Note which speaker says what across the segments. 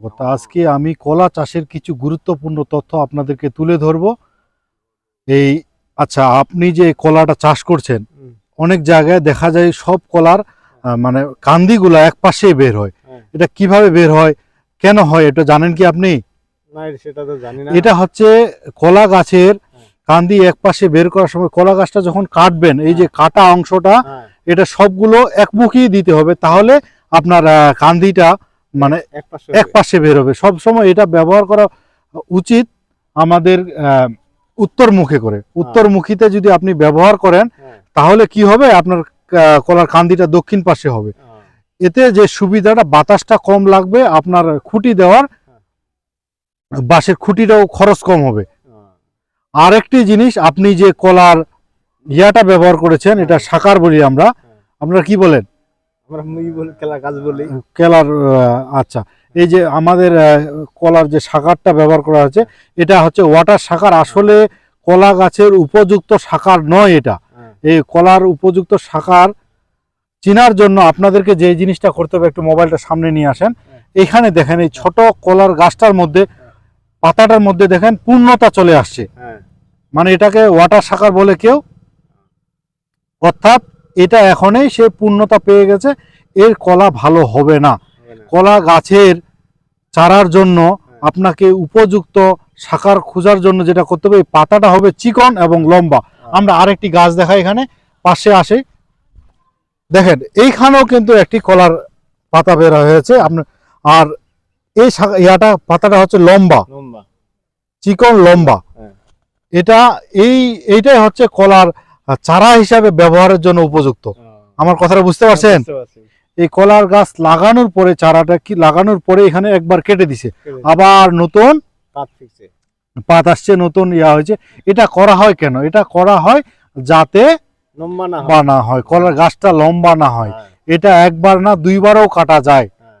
Speaker 1: তো আজকে আমি কলা চাষের কিছু গুরুত্বপূর্ণ তথ্য আপনাদেরকে তুলে ধরব। এই আচ্ছা আপনি যে কলাটা চাষ করছেন অনেক জায়গায় দেখা যায় সব কলার মানে কান্দিগুলো এক পাশে বের হয়।
Speaker 2: হ্যাঁ।
Speaker 1: এটা কীভাবে বের হয় কেন হয় এটা জানেন কি আপনি? এটা হচ্ছে কলা গাছের
Speaker 2: হ্যাঁ।
Speaker 1: কান্দি এক পাশে বের করার সময় কলা গাছটা যখন কাটবেন এই যে কাটা অংশটা
Speaker 2: হ্যাঁ।
Speaker 1: এটা সবগুলো একমুখী দিতে হবে। তাহলে আপনার কান্দিটা মানে
Speaker 2: এক পাশে
Speaker 1: এক পাশে বের হবে। সব সময় এটা ব্যবহার করা উচিত আমাদের উত্তর মুখে করে। উত্তর মুখীতে যদি আপনি ব্যবহার করেন
Speaker 2: হ্যাঁ।
Speaker 1: তাহলে কি হবে? আপনার কলার কান্দিটা দক্ষিণ পাশে হবে।
Speaker 2: হ্যাঁ,
Speaker 1: এতে যে সুবিধাটা বাতাসটা কম লাগবে আপনার খুঁটি দেওয়ার বাঁশের খুঁটিটাও খরচ কম হবে।
Speaker 2: হ্যাঁ।
Speaker 1: আরেকটি জিনিস আপনি যে কলার ইয়াটা ব্যবহার করেছেন এটা সাকার বলি আমরা আপনারা কি বলেন?
Speaker 2: আমরা মুই বলি খেলা কাজ বলি।
Speaker 1: কেলার আচ্ছা। এই যে আমাদের কলার যে শাখারটা ব্যবহার করা হয়েছে এটা হচ্ছে ওয়াটার শাখার আসলে কলা গাছের উপযুক্ত শাখার নয় এটা।
Speaker 2: হ্যাঁ।
Speaker 1: এই কলার উপযুক্ত শাখার চিনার জন্য আপনাদেরকে যে জিনিসটা করতে হবে একটু মোবাইলটা সামনে নিয়ে আসেন। এখানে দেখেন এই ছোট কলার গাছটার মধ্যে পাতাটার মধ্যে দেখেন পূর্ণতা চলে আসছে।
Speaker 2: হ্যাঁ।
Speaker 1: মানে এটাকে ওয়াটার শাখার বলে কেউ অর্থাৎ এটা এখনই সে পূর্ণতা পেয়ে গেছে। এর কলা ভালো হবে না। কলা গাছের চারার জন্য আপনাকে উপযুক্ত শাখার খোঁজার জন্য যেটা করতে হবে পাতাটা হবে চিকন এবং লম্বা। আমরা আরেকটি গাছ দেখাই এখানে পাশে আসে। দেখেন এইখানেও কিন্তু একটি কলার পাতা বের হয়েছে। আপনার আর এই ইয়াটা পাতাটা হচ্ছে লম্বা। চিকন লম্বা।
Speaker 2: হ্যাঁ।
Speaker 1: এটা এই এইটাই হচ্ছে কলার চারা হিসাবে ব্যবহারের জন্য উপযুক্ত।
Speaker 2: হ্যাঁ।
Speaker 1: আমার কথাটা বুঝতে পারছেন? এই কলার গাছ লাগানোর পরে চারাটা কি লাগানোর পরে এখানে একবার কেটে দিছে। আবার নতুন
Speaker 2: পাত
Speaker 1: আসছে নতুন ইয়া হয়েছে। এটা করা হয় কেন? এটা করা হয় যাতে
Speaker 2: লম্বা না হয়।
Speaker 1: না হয়। কলার গাছটা লম্বা না হয়।
Speaker 2: হ্যাঁ,
Speaker 1: এটা একবার না দুইবারও কাটা যায়।
Speaker 2: হ্যাঁ,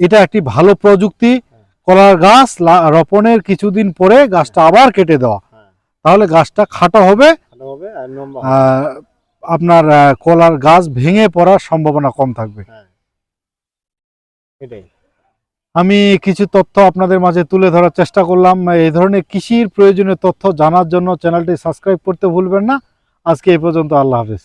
Speaker 1: এটা একটি ভালো প্রযুক্তি। কলার গাছ রোপণের কিছুদিন পরে গাছটা আবার কেটে দেওয়া।
Speaker 2: হ্যাঁ।
Speaker 1: তাহলে গাছটা খাটো হবে আপনার কলার গাছ ভেঙে পড়ার সম্ভাবনা কম থাকবে।
Speaker 2: হ্যাঁ।
Speaker 1: আমি কিছু তথ্য আপনাদের মাঝে তুলে ধরার চেষ্টা করলাম। এই ধরনের কৃষির প্রয়োজনীয় তথ্য জানার জন্য চ্যানেলটি সাবস্ক্রাইব করতে ভুলবেন না। আজকে এই পর্যন্ত আল্লাহ হাফেজ।